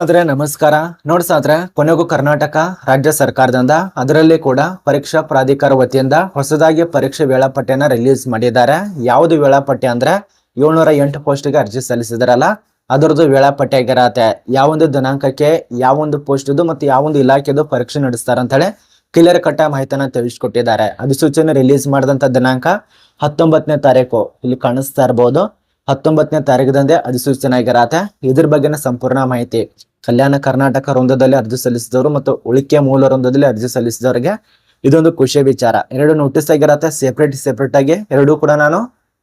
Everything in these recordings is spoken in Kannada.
ಆದ್ರೆ ನಮಸ್ಕಾರ. ನೋಡ್ಸಾದ್ರೆ ಕೊನೆಗೂ ಕರ್ನಾಟಕ ರಾಜ್ಯ ಸರ್ಕಾರದಿಂದ, ಅದರಲ್ಲಿ ಕೂಡ ಪರೀಕ್ಷಾ ಪ್ರಾಧಿಕಾರ ವತಿಯಿಂದ ಹೊಸದಾಗಿ ಪರೀಕ್ಷೆ ವೇಳಾಪಟ್ಟಿಯನ್ನ ರಿಲೀಸ್ ಮಾಡಿದ್ದಾರೆ. ಯಾವುದು ವೇಳಾಪಟ್ಟಿ ಅಂದ್ರೆ ಏಳ್ನೂರ ಎಂಟು ಪೋಸ್ಟ್ಗೆ ಅರ್ಜಿ ಸಲ್ಲಿಸಿದಾರಲ್ಲ, ಅದರದ್ದು ವೇಳಾಪಟ್ಟಿ ಆಗಿರತ್ತೆ. ಯಾವೊಂದು ದಿನಾಂಕಕ್ಕೆ ಯಾವೊಂದು ಪೋಸ್ಟ್ ಇದು ಮತ್ತು ಯಾವೊಂದು ಇಲಾಖೆದು ಪರೀಕ್ಷೆ ನಡೆಸ್ತಾರಂತ ಹೇಳಿ ಕ್ಲಿಯರ್ ಕಟ್ಟ ಮಾಹಿತಿಯನ್ನ ತಿಳಿಸ್ಕೊಟ್ಟಿದ್ದಾರೆ. ಅಧಿಸೂಚನೆ ರಿಲೀಸ್ ಮಾಡಿದಂತ ದಿನಾಂಕ ಹತ್ತೊಂಬತ್ತನೇ ತಾರೀಕು. ಇಲ್ಲಿ ಕಾಣಿಸ್ತಾ ಇರಬಹುದು ಹತ್ತೊಂಬತ್ತನೇ ತಾರೀಕದಂದೇ ಅಧಿಸೂಚನೆ ಆಗಿರತ್ತೆ ಇದ್ರ ಬಗ್ಗೆನ ಸಂಪೂರ್ಣ ಮಾಹಿತಿ ಕಲ್ಯಾಣ ಕರ್ನಾಟಕ ವೃಂದದಲ್ಲಿ ಅರ್ಜಿ ಸಲ್ಲಿಸಿದವರು ಮತ್ತು ಉಳಿಕೆ ಮೂಲ ವೃಂದದಲ್ಲಿ ಅರ್ಜಿ ಸಲ್ಲಿಸಿದವರಿಗೆ ಇದೊಂದು ಖುಷಿಯ ವಿಚಾರ. ಎರಡು ನೋಟಿಸ್ ಆಗಿರತ್ತೆ ಸೆಪ್ರೇಟ್ ಸೆಪ್ರೇಟ್ ಆಗಿ ಎರಡೂ ಕೂಡ ನಾನು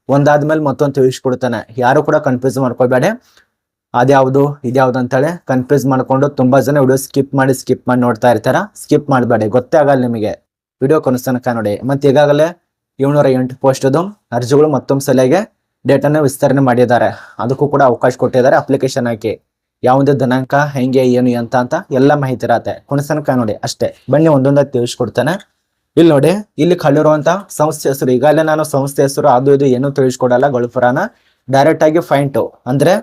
ಒಂದಾದ್ಮೇಲೆ ಮತ್ತೊಂದು ತಿಳಿಸ್ಕೊಡ್ತೇನೆ. ಯಾರು ಕೂಡ ಕನ್ಫ್ಯೂಸ್ ಮಾಡ್ಕೋಬೇಡಿ. ಅದ್ಯಾವುದು, ಇದ್ಯಾವ್ದು ಅಂತೇಳಿ ಕನ್ಫ್ಯೂಸ್ ಮಾಡ್ಕೊಂಡು ತುಂಬಾ ಜನ ವಿಡಿಯೋ ಸ್ಕಿಪ್ ಮಾಡಿ ಸ್ಕಿಪ್ ಮಾಡಿ ನೋಡ್ತಾ ಇರ್ತಾರ. ಸ್ಕಿಪ್ ಮಾಡಬೇಡಿ, ಗೊತ್ತೇ ಆಗಲ್ಲ ನಿಮಗೆ. ವಿಡಿಯೋ ಕನಸ್ತನಕ ನೋಡಿ. ಮತ್ತೆ ಈಗಾಗಲೇ ಏಳ್ನೂರ ಎಂಟು ಪೋಸ್ಟ್ ಅದು ಅರ್ಜಿಗಳು ಮತ್ತೊಂದು ಸಲಿಗೆ ಡೇಟನ್ನು ವಿಸ್ತರಣೆ ಮಾಡಿದ್ದಾರೆ. ಅದಕ್ಕೂ ಕೂಡ ಅವಕಾಶ ಕೊಟ್ಟಿದ್ದಾರೆ. ಅಪ್ಲಿಕೇಶನ್ ಹಾಕಿ ಯಾವುದೇ ದಿನಾಂಕ, ಹೆಂಗೆ, ಏನು ಅಂತ ಅಂತ ಎಲ್ಲ ಮಾಹಿತಿ ಇರತ್ತೆ. ಹುಣಸನಕ ನೋಡಿ ಅಷ್ಟೇ. ಬನ್ನಿ ಒಂದೊಂದಾಗಿ ತಿಳಿಸ್ಕೊಡ್ತೇನೆ. ಇಲ್ಲಿ ನೋಡಿ, ಇಲ್ಲಿ ಕಳ್ಳಿರುವಂತ ಸಂಸ್ಥೆ ಹೆಸರು. ಈಗಾಗಲೇ ನಾನು ಸಂಸ್ಥೆ ಹೆಸರು, ಅದು ಇದು ಏನು ತಿಳಿಸ್ಕೊಡಲ್ಲ ಗೊಳಪುರಾನ ಡೈರೆಕ್ಟ್ ಆಗಿ ಫೈಂಟು ಅಂದ್ರೆ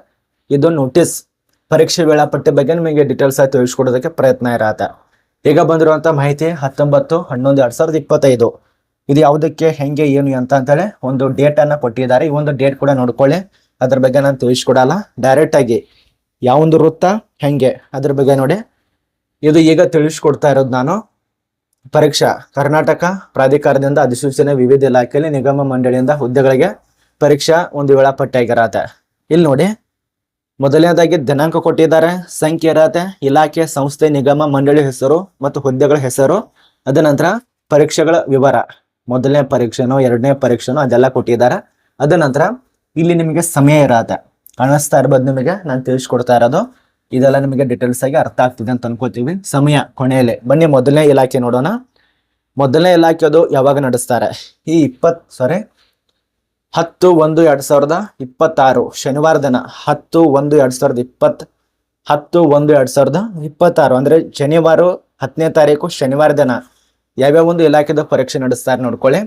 ಇದು ನೋಟಿಸ್ ಪರೀಕ್ಷೆ ವೇಳಾಪಟ್ಟಿ ಬಗ್ಗೆ ನಿಮಗೆ ಡೀಟೇಲ್ಸ್ ಆಗಿ ತಿಳಿಸ್ಕೊಡೋದಕ್ಕೆ ಪ್ರಯತ್ನ ಇರತ್ತೆ. ಈಗ ಬಂದಿರುವಂತ ಮಾಹಿತಿ ಹತ್ತೊಂಬತ್ತು, ಹನ್ನೊಂದು, ಎರಡ್ ಸಾವಿರದ ಇಪ್ಪತ್ತೈದು. ಇದು ಯಾವುದಕ್ಕೆ, ಹೆಂಗೆ, ಏನು ಅಂತ ಅಂತೇಳಿ ಒಂದು ಡೇಟ್ ಅನ್ನ ಕೊಟ್ಟಿದ್ದಾರೆ. ಈ ಒಂದು ಡೇಟ್ ಕೂಡ ನೋಡ್ಕೊಳ್ಳಿ. ಅದ್ರ ಬಗ್ಗೆ ನಾನು ತಿಳಿಸ್ಕೊಡಲ್ಲ. ಡೈರೆಕ್ಟ್ ಆಗಿ ಯಾವೊಂದು ವೃತ್ತ, ಹೆಂಗೆ, ಅದ್ರ ಬಗ್ಗೆ ನೋಡಿ. ಇದು ಈಗ ತಿಳಿಸ್ಕೊಡ್ತಾ ಇರೋದು ನಾನು. ಪರೀಕ್ಷಾ, ಕರ್ನಾಟಕ ಪ್ರಾಧಿಕಾರದಿಂದ ಅಧಿಸೂಚನೆ ವಿವಿಧ ಇಲಾಖೆಯಲ್ಲಿ ನಿಗಮ ಮಂಡಳಿಯಿಂದ ಹುದ್ದೆಗಳಿಗೆ ಪರೀಕ್ಷಾ ಒಂದು ವೇಳಾಪಟ್ಟಿ ಆಗಿರತ್ತೆ ಇಲ್ಲಿ ನೋಡಿ. ಮೊದಲನೇದಾಗಿ ದಿನಾಂಕ ಕೊಟ್ಟಿದ್ದಾರೆ. ಸಂಖ್ಯೆ ಇರತ್ತೆ. ಇಲಾಖೆ, ಸಂಸ್ಥೆ, ನಿಗಮ, ಮಂಡಳಿ ಹೆಸರು ಮತ್ತು ಹುದ್ದೆಗಳ ಹೆಸರು. ಅದ ನಂತರ ಪರೀಕ್ಷೆಗಳ ವಿವರ. ಮೊದಲನೇ ಪರೀಕ್ಷೆನೋ, ಎರಡನೇ ಪರೀಕ್ಷೆನೋ ಅದೆಲ್ಲ ಕೊಟ್ಟಿದ್ದಾರೆ. ಅದ ನಂತರ ಇಲ್ಲಿ ನಿಮಗೆ ಸಮಯ ಇರತ್ತೆ. ಕಾಣಿಸ್ತಾ ಇರ್ಬೋದು ನಿಮಗೆ? ನಾನು ತಿಳಿಸ್ಕೊಡ್ತಾ ಇರೋದು. ಇದೆಲ್ಲ ನಿಮಗೆ ಡೀಟೇಲ್ಸ್ ಆಗಿ ಅರ್ಥ ಆಗ್ತಿದೆ ಅಂತ ಅನ್ಕೋತೀವಿ. ಸಮಯ ಕೊನೆಯಲ್ಲಿ. ಬನ್ನಿ ಮೊದಲನೇ ಇಲಾಖೆ ನೋಡೋಣ. ಮೊದಲನೇ ಇಲಾಖೆ ಅದು ಯಾವಾಗ ನಡೆಸ್ತಾರೆ? ಈ ಇಪ್ಪತ್ ಸಾರಿ ಹತ್ತು, ಒಂದು, ಎರಡ್ ಸಾವಿರದ ಇಪ್ಪತ್ತಾರು. ಶನಿವಾರ ದಿನ ಹತ್ತು, ಒಂದು, ಎರಡ್ ಸಾವಿರದ ಇಪ್ಪತ್ ಹತ್ತು, ಒಂದು, ಎರಡ್ ಸಾವಿರದ ಇಪ್ಪತ್ತಾರು. ಅಂದ್ರೆ ಶನಿವಾರ ಹತ್ತನೇ ತಾರೀಕು, ಶನಿವಾರ ದಿನ. ಯಾವ್ಯಾವ ಒಂದು ಇಲಾಖೆದ ಪರೀಕ್ಷೆ ನಡೆಸ್ತಾರೆ ನೋಡ್ಕೊಳ್ಳಿ.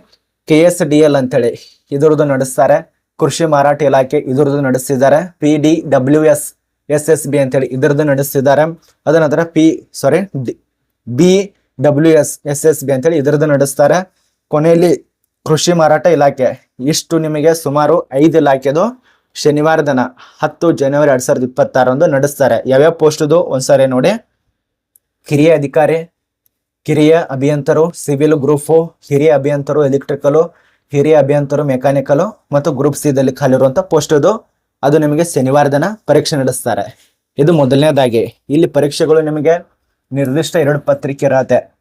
ಕೆ ಎಸ್ ಡಿ ಎಲ್ ಅಂತೇಳಿ ಇದ್ರದ್ದು ನಡೆಸ್ತಾರೆ. ಕೃಷಿ ಮಾರಾಟ ಇಲಾಖೆ ಇದ್ರದ್ದು ನಡೆಸಿದ್ದಾರೆ. P D W S S S B ಅಂತೇಳಿ ಇದ್ರದ್ದು ನಡೆಸ್ತಿದ್ದಾರೆ ಅದ ನಂತರ P sorry B W S S S B ಅಂತೇಳಿ ಇದ್ರದ್ದು ನಡೆಸ್ತಾರೆ. ಕೊನೆಯಲ್ಲಿ ಕೃಷಿ ಮಾರಾಟ ಇಲಾಖೆ. ಇಷ್ಟು ನಿಮಗೆ ಸುಮಾರು ಐದು ಇಲಾಖೆದು ಶನಿವಾರ ದಿನ ಹತ್ತು ಜನವರಿ ಎರಡ್ ಸಾವಿರದ ಇಪ್ಪತ್ತಾರಂದು ನಡೆಸ್ತಾರೆ. ಯಾವ್ಯಾವ ಪೋಸ್ಟ್ದು? ಒಂದ್ಸಾರಿ ನೋಡಿ. ಕಿರಿಯ ಅಧಿಕಾರಿ ಕಿರಿಯ ಅಭಿಯಂತರು, ಸಿವಿಲ್ ಗ್ರೂಪು ಹಿರಿಯ ಅಭಿಯಂತರು, ಎಲೆಕ್ಟ್ರಿಕಲು ಹಿರಿಯ ಅಭಿಯಂತರು, ಮೆಕ್ಯಾನಿಕಲು ಮತ್ತು ಗ್ರೂಪ್ ಸಿ ದಲ್ಲಿ ಖಾಲಿರುವಂಥ ಪೋಸ್ಟ್ ಅದು ಅದು ನಿಮಗೆ ಶನಿವಾರ ದಿನ ಪರೀಕ್ಷೆ ನಡೆಸ್ತಾರೆ. ಇದು ಮೊದಲನೇದಾಗಿ. ಇಲ್ಲಿ ಪರೀಕ್ಷೆಗಳು ನಿಮಗೆ ನಿರ್ದಿಷ್ಟ ಎರಡು ಪತ್ರಿಕೆ ಇರತ್ತೆ.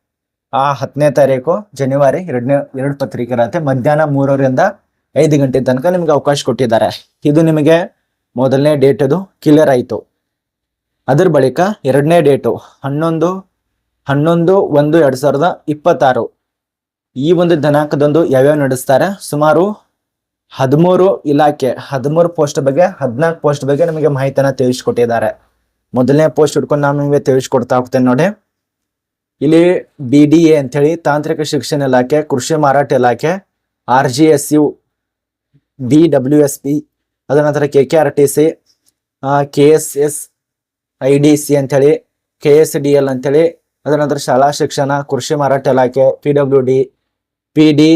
ಆ ಹತ್ತನೇ ತಾರೀಕು, ಜನವರಿ ಎರಡನೇ, ಎರಡು ಪತ್ರಿಕೆ ಇರತ್ತೆ. ಮಧ್ಯಾಹ್ನ ಮೂರರಿಂದ ಐದು ಗಂಟೆ ತನಕ ನಿಮಗೆ ಅವಕಾಶ ಕೊಟ್ಟಿದ್ದಾರೆ. ಇದು ನಿಮಗೆ ಮೊದಲನೇ ಡೇಟ್ ಅದು ಕ್ಲಿಯರ್ ಆಯಿತು. ಅದರ ಬಳಿಕ ಎರಡನೇ ಡೇಟು. ಹನ್ನೊಂದು ಹನ್ನೊಂದು, ಒಂದು, ಎರಡ್ ಸಾವಿರದ ಇಪ್ಪತ್ತಾರು. ಈ ಒಂದು ದಿನಾಂಕದಂದು ಯಾವ್ಯಾವ ನಡೆಸ್ತಾರೆ? ಸುಮಾರು ಹದಿಮೂರು ಇಲಾಖೆ, ಹದಿಮೂರು ಪೋಸ್ಟ್ ಬಗ್ಗೆ, ಹದಿನಾಲ್ಕು ಪೋಸ್ಟ್ ಬಗ್ಗೆ ನಮಗೆ ಮಾಹಿತಿಯನ್ನ ತಿಳಿಸ್ಕೊಟ್ಟಿದ್ದಾರೆ. ಮೊದಲನೇ ಪೋಸ್ಟ್ ಹಿಡ್ಕೊಂಡು ನಾನು ನಿಮಗೆ ತಿಳಿಸ್ಕೊಡ್ತಾ ಹೋಗ್ತೇನೆ ನೋಡಿ. ಇಲ್ಲಿ ಬಿ ಡಿ ಎ ಅಂತೇಳಿ ತಾಂತ್ರಿಕ ಶಿಕ್ಷಣ ಇಲಾಖೆ, ಕೃಷಿ ಮಾರಾಟ ಇಲಾಖೆ R G S U B W S P ಅದರ ನಂತರ K K R T C K S S I D C ಅಂತೇಳಿ ಕೆ ಎಸ್ ಡಿ ಎಲ್ ಅಂತೇಳಿ ಅದರ ನಂತರ ಶಾಲಾ ಶಿಕ್ಷಣ, ಕೃಷಿ ಮಾರಾಟ ಇಲಾಖೆ P W D P D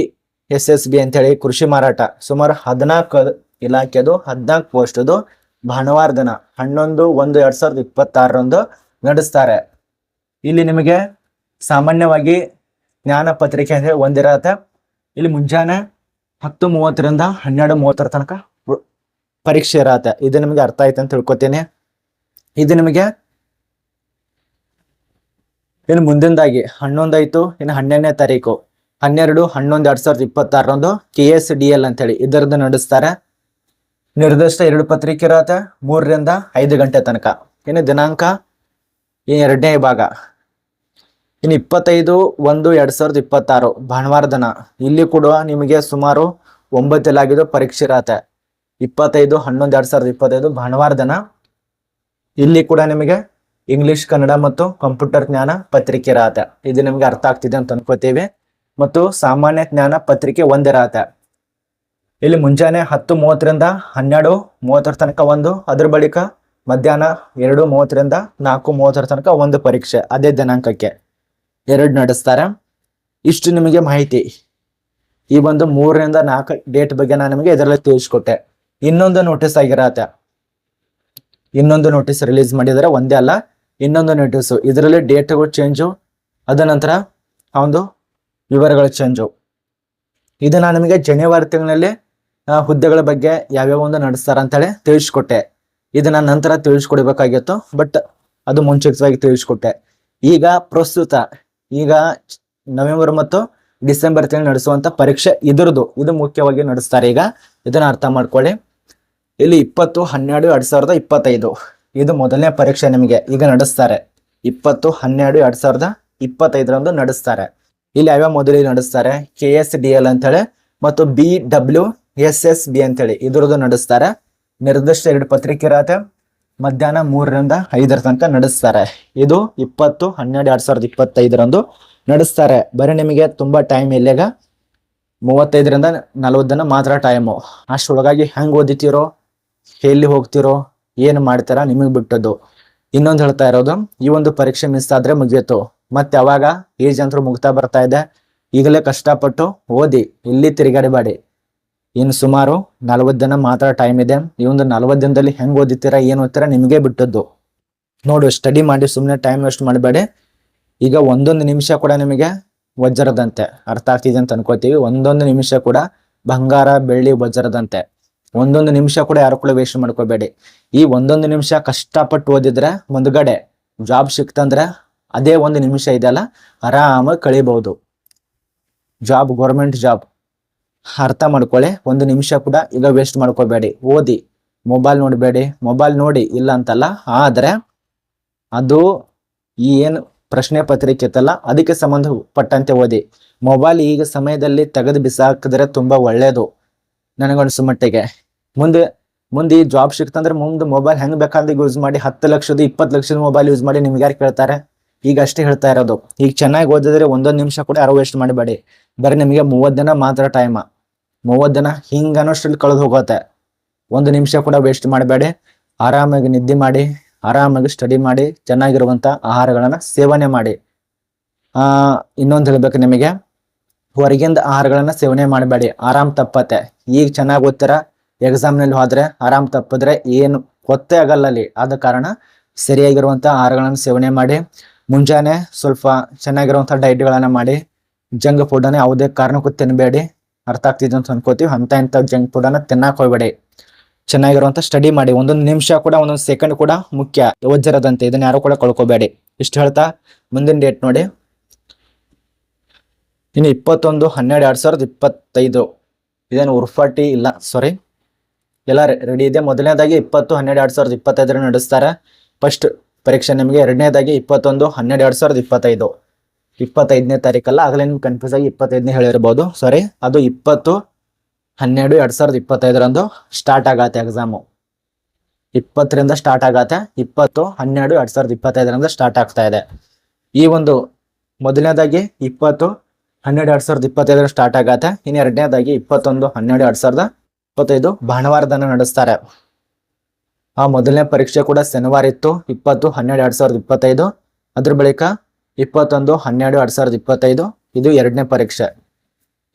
S S B ಅಂತೇಳಿ ಕೃಷಿ ಮಾರಾಟ. ಸುಮಾರು ಹದಿನಾಲ್ಕು ಇಲಾಖೆದು ಹದಿನಾಲ್ಕು ಪೋಸ್ಟ್ದು ಭಾನುವಾರ ದಿನ, ಹನ್ನೊಂದು, ಒಂದು, ಎರಡ್ ಸಾವಿರದ ಇಪ್ಪತ್ತಾರರಂದು ನಡೆಸ್ತಾರೆ. ಇಲ್ಲಿ ನಿಮಗೆ ಸಾಮಾನ್ಯವಾಗಿ ಜ್ಞಾನ ಪತ್ರಿಕೆ ಅಂದರೆ ಒಂದಿರತ್ತೆ. ಇಲ್ಲಿ ಮುಂಜಾನೆ ಹತ್ತು ಮೂವತ್ತರಿಂದ ಹನ್ನೆರಡು ಮೂವತ್ತರ ತನಕ ಪರೀಕ್ಷೆ ಇರತ್ತೆ. ಇದು ನಿಮಗೆ ಅರ್ಥ ಆಯ್ತು ಅಂತ ತಿಳ್ಕೊತೀನಿ. ಇದು ನಿಮಗೆ ಇನ್ನು ಮುಂದಿಂದಾಗಿ ಹನ್ನೊಂದಾಯ್ತು ಇನ್ನು ಹನ್ನೆರಡನೇ ತಾರೀಕು, ಹನ್ನೆರಡು, ಹನ್ನೊಂದು, ಎರಡ್ ಸಾವಿರದ ಇಪ್ಪತ್ತಾರರಂದು ಕೆ ಎಸ್ ಡಿ ಎಲ್ ಅಂತೇಳಿ ಇದರದ್ದು ನಡೆಸ್ತಾರೆ. ನಿರ್ದಿಷ್ಟ ಎರಡು ಪತ್ರಿಕೆ ಇರತ್ತೆ, ಮೂರರಿಂದ ಐದು ಗಂಟೆ ತನಕ. ಇನ್ನು ದಿನಾಂಕ ಎರಡನೇ ಭಾಗ. ಇನ್ನು ಇಪ್ಪತ್ತೈದು, ಒಂದು, ಎರಡ್ ಸಾವಿರದ ಇಪ್ಪತ್ತಾರು, ಭಾನುವಾರ ದಿನ. ಇಲ್ಲಿ ಕೂಡ ನಿಮಗೆ ಸುಮಾರು ಒಂಬತ್ತಲಾಗಿದ್ದು ಪರೀಕ್ಷೆ ಇರತ್ತೆ. ಇಪ್ಪತ್ತೈದು, ಹನ್ನೊಂದು, ಎರಡ್ ಸಾವಿರದ ಇಪ್ಪತ್ತೈದು, ಭಾನುವಾರ ದಿನ. ಇಲ್ಲಿ ಕೂಡ ನಿಮಗೆ ಇಂಗ್ಲಿಷ್ ಕನ್ನಡ ಮತ್ತು ಕಂಪ್ಯೂಟರ್ ಜ್ಞಾನ ಪತ್ರಿಕೆ ರಾತ. ಇದು ನಿಮ್ಗೆ ಅರ್ಥ ಆಗ್ತಿದೆ ಅಂತ ಅನ್ಕೋತೀವಿ. ಮತ್ತು ಸಾಮಾನ್ಯ ಜ್ಞಾನ ಪತ್ರಿಕೆ ಒಂದಿರತ್ತೆ ಇಲ್ಲಿ ಮುಂಜಾನೆ ಹತ್ತು ಮೂವತ್ತರಿಂದ ಹನ್ನೆರಡು ಮೂವತ್ತರ ತನಕ ಒಂದು, ಅದ್ರ ಬಳಿಕ ಮಧ್ಯಾಹ್ನ ಎರಡು ಮೂವತ್ತರಿಂದ ನಾಲ್ಕು ಮೂವತ್ತರ ತನಕ ಒಂದು ಪರೀಕ್ಷೆ, ಅದೇ ದಿನಾಂಕಕ್ಕೆ. ಎರಡು ನಡೆಸ್ತಾರೆ. ಇಷ್ಟು ನಿಮಗೆ ಮಾಹಿತಿ. ಈ ಒಂದು ಮೂರರಿಂದ ನಾಲ್ಕು ಡೇಟ್ ಬಗ್ಗೆ ನಾನು ನಿಮಗೆ ಇದರಲ್ಲಿ ತಿಳಿಸ್ಕೊಟ್ಟೆ. ಇನ್ನೊಂದು ನೋಟಿಸ್ ಆಗಿರತ್ತೆ. ಇನ್ನೊಂದು ನೋಟಿಸ್ ರಿಲೀಸ್ ಮಾಡಿದರೆ ಒಂದೇ ಅಲ್ಲ ಇನ್ನೊಂದು ನೋಟಿಸ್ ಇದರಲ್ಲಿ ಡೇಟ್ಗಳು ಚೇಂಜು ಅದ ನಂತರ ಆ ಒಂದು ವಿವರಗಳು ಚೇಂಜು ಇದು ನಾನು ನಿಮಗೆ ಜನವರಿ ತಿಂಗಳಲ್ಲಿ ಹುದ್ದೆಗಳ ಬಗ್ಗೆ ಯಾವ್ಯಾವ ಒಂದು ನಡೆಸ್ತಾರ ಅಂತೇಳಿ ತಿಳಿಸ್ಕೊಟ್ಟೆ. ಇದು ನಾನು ನಂತರ ತಿಳಿಸ್ಕೊಡ್ಬೇಕಾಗಿತ್ತು ಬಟ್ ಅದು ಮುಂಚಿತವಾಗಿ ತಿಳಿಸ್ಕೊಟ್ಟೆ. ಈಗ ಪ್ರಸ್ತುತ, ಈಗ ನವೆಂಬರ್ ಮತ್ತು ಡಿಸೆಂಬರ್ ತಿಂಗಳು ನಡೆಸುವಂತ ಪರೀಕ್ಷೆ ಇದರದು ಇದು ಮುಖ್ಯವಾಗಿ ನಡೆಸ್ತಾರೆ ಈಗ. ಇದನ್ನ ಅರ್ಥ ಮಾಡ್ಕೊಳ್ಳಿ. ಇಲ್ಲಿ ಇಪ್ಪತ್ತು, ಹನ್ನೆರಡು, ಎರಡ್ ಸಾವಿರದ ಇಪ್ಪತ್ತೈದು. ಇದು ಮೊದಲನೇ ಪರೀಕ್ಷೆ ನಿಮಗೆ. ಈಗ ನಡೆಸ್ತಾರೆ. ಇಪ್ಪತ್ತು, ಹನ್ನೆರಡು, ಎರಡು ಸಾವಿರದ ಇಪ್ಪತ್ತೈದರಂದು ನಡೆಸ್ತಾರೆ. ಇಲ್ಲಿ ಯಾವ್ಯಾವ ಮೊದಲಿಗೆ ನಡೆಸ್ತಾರೆ? ಕೆ ಎಸ್ ಡಿ ಎಲ್ ಅಂತೇಳಿ ಮತ್ತು B W S S B ಅಂತೇಳಿ ಇದ್ರದ್ದು ನಡೆಸ್ತಾರೆ. ನಿರ್ದಿಷ್ಟ ಎರಡು ಪತ್ರಿಕೆ ಇರತ್ತೆ. ಮಧ್ಯಾಹ್ನ ಮೂರರಿಂದ ಐದರ ತನಕ ನಡೆಸ್ತಾರೆ. ಇದು ಇಪ್ಪತ್ತು, ಹನ್ನೆರಡು, ಎರಡು ಸಾವಿರದ ಇಪ್ಪತ್ತೈದರಂದು ನಡೆಸ್ತಾರೆ. ಬರೀ ನಿಮಗೆ ತುಂಬಾ ಟೈಮ್ ಇಲ್ಲೇಗ ಮೂವತ್ತೈದರಿಂದ ನಲವತ್ತು ಮಾತ್ರ ಟೈಮು ಅಷ್ಟರೊಳಗಾಗಿ ಹೆಂಗೆ ಓದಿತೀರೋ, ಎಲ್ಲಿ ಹೋಗ್ತಿರೋ ಏನು ಮಾಡ್ತಾರ ನಿಮಗೆ ಬಿಟ್ಟದ್ದು. ಇನ್ನೊಂದು ಹೇಳ್ತಾ ಇರೋದು, ಈ ಒಂದು ಪರೀಕ್ಷೆ ಮಿಸ್ ಆದ್ರೆ ಮುಗಿಯಿತು ಮತ್ತೆ ಅವಾಗ ಏಜ್ ಅಂತೂ ಮುಗ್ತಾ ಬರ್ತಾ ಇದೆ. ಈಗಲೇ ಕಷ್ಟಪಟ್ಟು ಓದಿ, ಇಲ್ಲಿ ತಿರುಗಾಡಬೇಡಿ ಇನ್ನು ಸುಮಾರು ನಲವತ್ತು ದಿನ ಮಾತ್ರ ಟೈಮ್ ಇದೆ. ಈ ಒಂದು ನಲವತ್ತು ದಿನದಲ್ಲಿ ಹೆಂಗೆ ಓದಿತೀರಾ, ಏನು ಓದ್ತೀರಾ ನಿಮಗೆ ಬಿಟ್ಟದ್ದು. ನೋಡು ಸ್ಟಡಿ ಮಾಡಿ ಸುಮ್ಮನೆ ಟೈಮ್ ವೇಸ್ಟ್ ಮಾಡಬೇಡಿ. ಈಗ ಒಂದೊಂದು ನಿಮಿಷ ಕೂಡ ನಿಮಗೆ ವಜ್ರದಂತೆ ಅರ್ಥ ಆಗ್ತಿದೆ ಅಂತ ಅನ್ಕೋತೀವಿ. ಒಂದೊಂದು ನಿಮಿಷ ಕೂಡ ಬಂಗಾರ, ಬೆಳ್ಳಿ ವಜ್ರದಂತೆ ಒಂದೊಂದು ನಿಮಿಷ ಕೂಡ ಯಾರು ಕೂಡ ವೇಸ್ಟ್ ಮಾಡ್ಕೋಬೇಡಿ. ಈ ಒಂದೊಂದು ನಿಮಿಷ ಕಷ್ಟಪಟ್ಟು ಓದಿದ್ರೆ ಮುಂದ್ಗಡೆ ಜಾಬ್ ಸಿಕ್ತಂದ್ರೆ ಅದೇ ಒಂದು ನಿಮಿಷ ಇದೆಯಲ್ಲ ಆರಾಮಾಗಿ ಕಳಿಬಹುದು. ಜಾಬ್ ಗೌರ್ಮೆಂಟ್ ಜಾಬ್ ಅರ್ಥ ಮಾಡ್ಕೊಳ್ಳಿ, ಒಂದು ನಿಮಿಷ ಕೂಡ ಈಗ ವೇಸ್ಟ್ ಮಾಡ್ಕೋಬೇಡಿ. ಓದಿ ಮೊಬೈಲ್ ನೋಡಬೇಡಿ. ಮೊಬೈಲ್ ನೋಡಿ ಇಲ್ಲ ಅಂತಲ್ಲ, ಆದರೆ ಅದು ಈ ಏನು ಪ್ರಶ್ನೆ ಪತ್ರಿಕೆ ಇತ್ತಲ್ಲ, ಅದಕ್ಕೆ ಸಂಬಂಧಪಟ್ಟಂತೆ ಓದಿ. ಮೊಬೈಲ್ ಈಗ ಸಮಯದಲ್ಲಿ ತೆಗೆದು ಬಿಸಾಕಿದ್ರೆ ತುಂಬಾ ಒಳ್ಳೇದು. ನನಗನ್ಸೋ ಮಟ್ಟಿಗೆ. ಮುಂದೆ ಮುಂದೆ ಈ ಜಾಬ್ ಸಿಕ್ತಂದ್ರೆ ಮುಂದೆ ಮೊಬೈಲ್ ಹೆಂಗ್ ಬೇಕಂದ್ರೆ ಯೂಸ್ ಮಾಡಿ, ಹತ್ತು ಲಕ್ಷದ, ಇಪ್ಪತ್ತು ಲಕ್ಷದ ಮೊಬೈಲ್ ಯೂಸ್ ಮಾಡಿ ನಿಮ್ಗೆ ಯಾರು ಕೇಳ್ತಾರೆ? ಈಗ ಅಷ್ಟೇ ಹೇಳ್ತಾ ಇರೋದು. ಈಗ ಚೆನ್ನಾಗಿ ಓದಿದ್ರೆ ಒಂದೊಂದು ನಿಮಿಷ ಕೂಡ ಯಾರು ವೇಸ್ಟ್ ಮಾಡಬೇಡಿ. ಬರೀ ನಿಮಗೆ ಮೂವತ್ತು ದಿನ ಮಾತ್ರ ಟೈಮ್ ಮೂವತ್ತು ದಿನ ಹಿಂಗ ಅನ್ನೋಷ್ಟ್ರಲ್ಲಿ ಕಳೆದು ಹೋಗುತ್ತೆ. ಒಂದು ನಿಮಿಷ ಕೂಡ ವೇಸ್ಟ್ ಮಾಡಬೇಡಿ. ಆರಾಮಾಗಿ ನಿದ್ದೆ ಮಾಡಿ, ಆರಾಮಾಗಿ ಸ್ಟಡಿ ಮಾಡಿ, ಚೆನ್ನಾಗಿರುವಂತ ಆಹಾರಗಳನ್ನು ಸೇವನೆ ಮಾಡಿ. ಇನ್ನೊಂದು ಹೇಳ್ಬೇಕು ನಿಮಗೆ. ಹೊರಗಿಂದ ಆಹಾರಗಳನ್ನು ಸೇವನೆ ಮಾಡಬೇಡಿ. ಆರಾಮ್ ತಪ್ಪತ್ತೆ. ಈಗ ಚೆನ್ನಾಗಿ ಓದ್ತೀರ? ಎಕ್ಸಾಮ್ನಲ್ಲಿ ಹೋದ್ರೆ ಆರಾಮ್ ತಪ್ಪಿದ್ರೆ ಏನು ಗೊತ್ತೇ ಆಗಲ್ಲ ಅಲ್ಲಿ. ಆದ ಕಾರಣ ಸರಿಯಾಗಿರುವಂಥ ಆಹಾರಗಳನ್ನು ಸೇವನೆ ಮಾಡಿ, ಮುಂಜಾನೆ ಸ್ವಲ್ಪ ಚೆನ್ನಾಗಿರುವಂಥ ಡೈಟ್ಗಳನ್ನು ಮಾಡಿ ಜಂಕ್ ಫುಡ್ ಅನ್ನ ಯಾವುದೇ ಕಾರಣಕ್ಕೂ ತಿನ್ನಬೇಡಿ ಅರ್ಥ ಆಗ್ತಿದೆ ಅಂತ ಅನ್ಕೋತೀವಿ. ಅಂತ ಇಂಥ ಜಂಕ್ ಫುಡನ್ನು ತಿನ್ನಕ್ಕೆ ಹೋಗ್ಬೇಡಿ. ಚೆನ್ನಾಗಿರುವಂತ ಸ್ಟಡಿ ಮಾಡಿ. ಒಂದೊಂದು ನಿಮಿಷ ಕೂಡ, ಒಂದೊಂದು ಸೆಕೆಂಡ್ ಕೂಡ ಮುಖ್ಯ. ವಜ್ರದಂತೆ ಇದನ್ನು ಯಾರು ಕೂಡ ಕಳ್ಕೊಬೇಡಿ. ಇಷ್ಟು ಹೇಳ್ತಾ ಮುಂದಿನ ಡೇಟ್ ನೋಡಿ. ಇನ್ನು ಇಪ್ಪತ್ತೊಂದು, ಹನ್ನೆರಡು, ಎರಡು ಸಾವಿರದ ಇಪ್ಪತ್ತೈದು. ಇದೇನು ಉರ್ಫಾಟಿ ಇಲ್ಲ ಸಾರಿ ಎಲ್ಲ ರೆಡಿ ಇದೆ. ಮೊದಲನೇದಾಗಿ ಇಪ್ಪತ್ತು, ಹನ್ನೆರಡು, ಎರಡು ಸಾವಿರದ ಇಪ್ಪತ್ತೈದರ ನಡೆಸ್ತಾರೆ. ಫಸ್ಟ್ ಪರೀಕ್ಷೆ ನಿಮಗೆ ಎರಡನೇದಾಗಿ ಇಪ್ಪತ್ತೊಂದು, ಹನ್ನೆರಡು, ಎರಡು ಸಾವಿರದ ಇಪ್ಪತ್ತೈದು. ಇಪ್ಪತ್ತೈದನೇ ತಾರೀಕಲ್ಲ, ಆಗಲೇ ನಿಮ್ಗೆ ಕನ್ಫ್ಯೂಸ್ ಆಗಿ ಇಪ್ಪತ್ತೈದನೇ ಹೇಳಿರ್ಬೋದು. ಸಾರಿ ಅದು ಇಪ್ಪತ್ತು, ಹನ್ನೆರಡು, ಎರಡು ಸಾವಿರದ ಇಪ್ಪತ್ತೈದರಂದು ಸ್ಟಾರ್ಟ್ ಆಗತ್ತೆ ಎಕ್ಸಾಮು ಇಪ್ಪತ್ತರಿಂದ ಸ್ಟಾರ್ಟ್ ಆಗತ್ತೆ. ಇಪ್ಪತ್ತು, ಹನ್ನೆರಡು, ಎರಡು ಸಾವಿರದ ಇಪ್ಪತ್ತೈದರಿಂದ ಸ್ಟಾರ್ಟ್ ಆಗ್ತಾ ಇದೆ. ಈ ಒಂದು ಮೊದಲನೇದಾಗಿ ಇಪ್ಪತ್ತು ಹನ್ನೆರಡು ಎರಡು ಸಾವಿರದ ಇಪ್ಪತ್ತೈದರ ಸ್ಟಾರ್ಟ್ ಆಗತ್ತೆ. ಇನ್ನು ಎರಡನೇದಾಗಿ ಇಪ್ಪತ್ತೊಂದು, ಹನ್ನೆರಡು ಎರಡು ಸಾವಿರದ ಇಪ್ಪತ್ತೈದು ಭಾನುವಾರದನ್ನು ನಡೆಸ್ತಾರೆ. ಆ ಮೊದಲನೇ ಪರೀಕ್ಷೆ ಕೂಡ ಶನಿವಾರ ಇತ್ತು. ಇಪ್ಪತ್ತು, ಹನ್ನೆರಡು ಎರಡು ಸಾವಿರದ ಇಪ್ಪತ್ತೈದು. ಅದ್ರ ಬಳಿಕ ಇಪ್ಪತ್ತೊಂದು, ಹನ್ನೆರಡು ಎರಡ್ ಸಾವಿರದ ಇಪ್ಪತ್ತೈದು. ಇದು ಎರಡನೇ ಪರೀಕ್ಷೆ.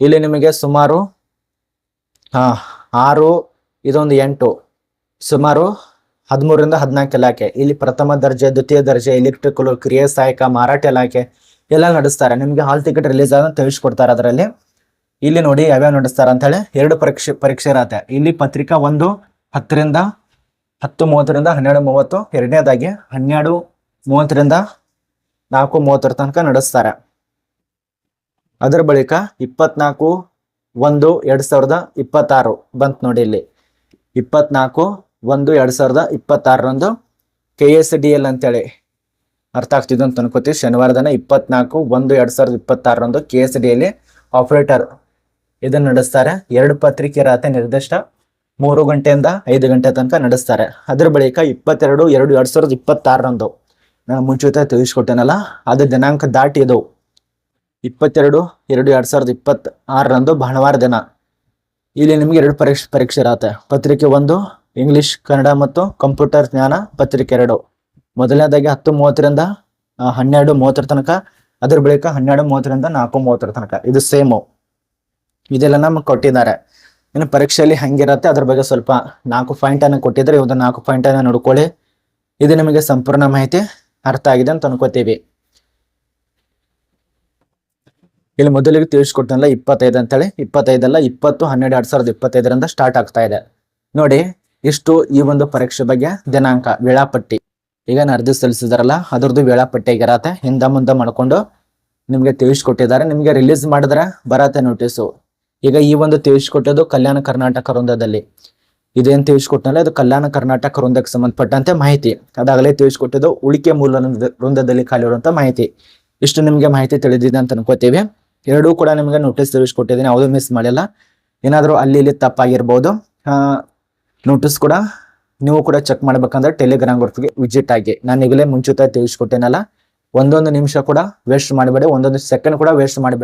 ಇಲ್ಲಿ ನಿಮಗೆ ಸುಮಾರು ಆರು, ಇದೊಂದು ಎಂಟು. ಸುಮಾರು ಹದಿಮೂರರಿಂದ ಹದಿನಾಲ್ಕು ಇಲಾಖೆ. ಇಲ್ಲಿ ಪ್ರಥಮ ದರ್ಜೆ, ದ್ವಿತೀಯ ದರ್ಜೆ ಎಲೆಕ್ಟ್ರಿಕಲ್ ಕ್ರಿಯಾ ಸಹಾಯಕ, ಮಾರಾಟ ಇಲಾಖೆ ಎಲ್ಲ ನಡೆಸ್ತಾರೆ. ನಿಮಗೆ ಹಾಲ್ ಟಿಕೆಟ್ ರಿಲೀಸ್ ಆದ ತಿಳಿಸ್ಕೊಡ್ತಾರೆ ಅದರಲ್ಲಿ. ಇಲ್ಲಿ ನೋಡಿ ಯಾವ್ಯಾವ ನಡೆಸ್ತಾರೆ ಅಂತ ಹೇಳಿ ಎರಡು ಪರೀಕ್ಷೆ ಪರೀಕ್ಷೆ ಇರತ್ತೆ. ಇಲ್ಲಿ ಪತ್ರಿಕಾ ಒಂದು, ಹತ್ತರಿಂದ ಹತ್ತು, ಮೂವತ್ತರಿಂದ ಹನ್ನೆರಡು, ಮೂವತ್ತು. ಎರಡನೇದಾಗಿ ಹನ್ನೆರಡು, ಮೂವತ್ತರಿಂದ ನಾಲ್ಕು, ಮೂವತ್ತರ ತನಕ ನಡೆಸ್ತಾರೆ. ಅದರ ಬಳಿಕ ಇಪ್ಪತ್ನಾಲ್ಕು, ಒಂದು, ಎರಡ್ ಸಾವಿರದ ಇಪ್ಪತ್ತಾರು ಬಂತು ನೋಡಿ ಇಲ್ಲಿ. ಇಪ್ಪತ್ನಾಲ್ಕು, ಒಂದು, ಎರಡ್ ಸಾವಿರದ ಇಪ್ಪತ್ತಾರರಂದು ಕೆ ಎಸ್ ಡಿ ಎಲ್ ಅಂತೇಳಿ. ಅರ್ಥ ಆಗ್ತಿದ್ದು ಅಂತ ಅನ್ಕೋತೀವಿ. ಶನಿವಾರ ದಿನ ಇಪ್ಪತ್ನಾಲ್ಕು, ಒಂದು ಎರಡ್ ಸಾವಿರದ ಇಪ್ಪತ್ತಾರರಂದು ಕೆ ಎಸ್ ಡಿ ಎಲ್ಲಿ ಆಪರೇಟರ್ ಇದನ್ನ ನಡೆಸ್ತಾರೆ. ಎರಡು ಪತ್ರಿಕೆ ರಾತ್ರಿ ನಿರ್ದಿಷ್ಟ ಮೂರು ಗಂಟೆಯಿಂದ ಐದು ಗಂಟೆ ತನಕ ನಡೆಸ್ತಾರೆ. ಅದ್ರ ಬಳಿಕ ಇಪ್ಪತ್ತೆರಡು, ಎರಡು ಎರಡ್ ಸಾವಿರದ ಇಪ್ಪತ್ತಾರರಂದು. ನಾನು ಮುಂಚಿತ ತಿಳಿಸ್ಕೊಟ್ಟೇನಲ್ಲ, ಅದು ದಿನಾಂಕ ದಾಟಿ ಇದು ಇಪ್ಪತ್ತೆರಡು, ಎರಡು ಎರಡ್ ಸಾವಿರದ ಇಪ್ಪತ್ತ್ ಆರರಂದು ಭಾನುವಾರ ದಿನ. ಇಲ್ಲಿ ನಿಮಗೆ ಎರಡು ಪರೀಕ್ಷೆ ಪರೀಕ್ಷೆ ಇರತ್ತೆ. ಪತ್ರಿಕೆ ಒಂದು ಇಂಗ್ಲಿಷ್ ಕನ್ನಡ ಮತ್ತು ಕಂಪ್ಯೂಟರ್ ಜ್ಞಾನ ಪತ್ರಿಕೆ ಎರಡು. ಮೊದಲನೇದಾಗಿ ಹತ್ತು ಮೂವತ್ತರಿಂದ ಹನ್ನೆರಡು ಮೂವತ್ತರ ತನಕ, ಅದ್ರ ಬಳಿಕ ಹನ್ನೆರಡು ಮೂವತ್ತರಿಂದ ನಾಲ್ಕು ಮೂವತ್ತರ ತನಕ. ಇದು ಸೇಮು. ಇದೆಲ್ಲ ನಮ್ಗೆ ಕೊಟ್ಟಿದ್ದಾರೆ. ಇನ್ನು ಪರೀಕ್ಷೆಯಲ್ಲಿ ಹೆಂಗಿರತ್ತೆ, ಅದ್ರ ಬಗ್ಗೆ ಸ್ವಲ್ಪ ನಾಲ್ಕು ಪಾಯಿಂಟ್ ಅನ್ನು ಕೊಟ್ಟಿದ್ರೆ ಇವತ್ತು ನಾಲ್ಕು ಪಾಯಿಂಟ್ ಅನ್ನು ನೋಡ್ಕೊಳ್ಳಿ. ಇದು ನಿಮಗೆ ಸಂಪೂರ್ಣ ಮಾಹಿತಿ ಅರ್ಥ ಆಗಿದೆ ಅಂತ ಅನ್ಕೋತೀವಿ. ಇಲ್ಲಿ ಮೊದಲಿಗೆ ತಿಳಿಸ್ಕೊಟ್ಟನಲ್ಲ ಇಪ್ಪತ್ತೈದು ಅಂತೇಳಿ. ಇಪ್ಪತ್ತೈದಲ್ಲ ಇಪ್ಪತ್ತು, ಹನ್ನೆರಡು, ಎರಡ್ ಸಾವಿರದ ಇಪ್ಪತ್ತೈದರಿಂದ ಸ್ಟಾರ್ಟ್ ಆಗ್ತಾ ಇದೆ. ನೋಡಿ, ಇಷ್ಟು ಈ ಒಂದು ಪರೀಕ್ಷೆ ಬಗ್ಗೆ ದಿನಾಂಕ, ವೇಳಾಪಟ್ಟಿ. ಈಗ ನಾನು ಸಲ್ಲಿಸಿದಾರಲ್ಲ, ಅದ್ರದ್ದು ವೇಳಾಪಟ್ಟಿ ಆಗಿರತ್ತೆ ಹಿಂದ ಮುಂದೆ ಮಾಡ್ಕೊಂಡು ನಿಮ್ಗೆ ತಿಳಿಸ್ಕೊಟ್ಟಿದ್ದಾರೆ. ನಿಮ್ಗೆ ರಿಲೀಸ್ ಮಾಡಿದ್ರೆ ಬರತ್ತೆ ನೋಟಿಸು ಈಗ ಈ ಒಂದು ತಿಳಿಸ್ಕೊಟ್ಟದು ಕಲ್ಯಾಣ ಕರ್ನಾಟಕ ವೃಂದದಲ್ಲಿ. ಇದೇನು ತಿಳಿಸ್ಕೊಟ್ಟನಲ್ಲ ಅದು ಕಲ್ಯಾಣ ಕರ್ನಾಟಕ ವೃಂದಕ್ಕೆ ಸಂಬಂಧಪಟ್ಟಂತೆ ಮಾಹಿತಿ. ಅದಾಗಲೇ ತಿಳಿಸ್ಕೊಟ್ಟಿದ್ದು ಉಳಿಕೆ ಮೂಲ ವೃಂದ- ವೃಂದದಲ್ಲಿ ಖಾಲಿ ಇರುವಂತ ಮಾಹಿತಿ. ಇಷ್ಟು ನಿಮ್ಗೆ ಮಾಹಿತಿ ತಿಳಿದಿದೆ ಅಂತ ಅನ್ಕೋತೀವಿ. ಎರಡೂ ಕೂಡ ನಿಮ್ಗೆ ನೋಟಿಸ್ ತಿಳಿಸ್ಕೊಟ್ಟಿದ್ದೀನಿ. ಯಾವುದೂ ಮಿಸ್ ಮಾಡಿಲ್ಲ ಏನಾದರೂ ಅಲ್ಲಿ ಇಲ್ಲಿ ತಪ್ಪಾಗಿರ್ಬೋದು. ನೋಟಿಸ್ ಕೂಡ ನೀವು ಕೂಡ ಚೆಕ್ ಮಾಡ್ಬೇಕಂದ್ರೆ ಟೆಲಿಗ್ರಾಮ್ ಗ್ರೂಪ್ಗೆ ವಿಸಿಟ್ ಆಗಿ. ನಾನು ಈಗಲೇ ಮುಂಚಿತ ತಿಳಿಸ್ಕೊಟ್ಟೇನಲ್ಲ, ಒಂದೊಂದು ನಿಮಿಷ ಕೂಡ ವೇಸ್ಟ್ ಮಾಡಬೇಡಿ, ಒಂದೊಂದು ಸೆಕೆಂಡ್ ಕೂಡ ವೇಸ್ಟ್ ಮಾಡಬೇಡಿ.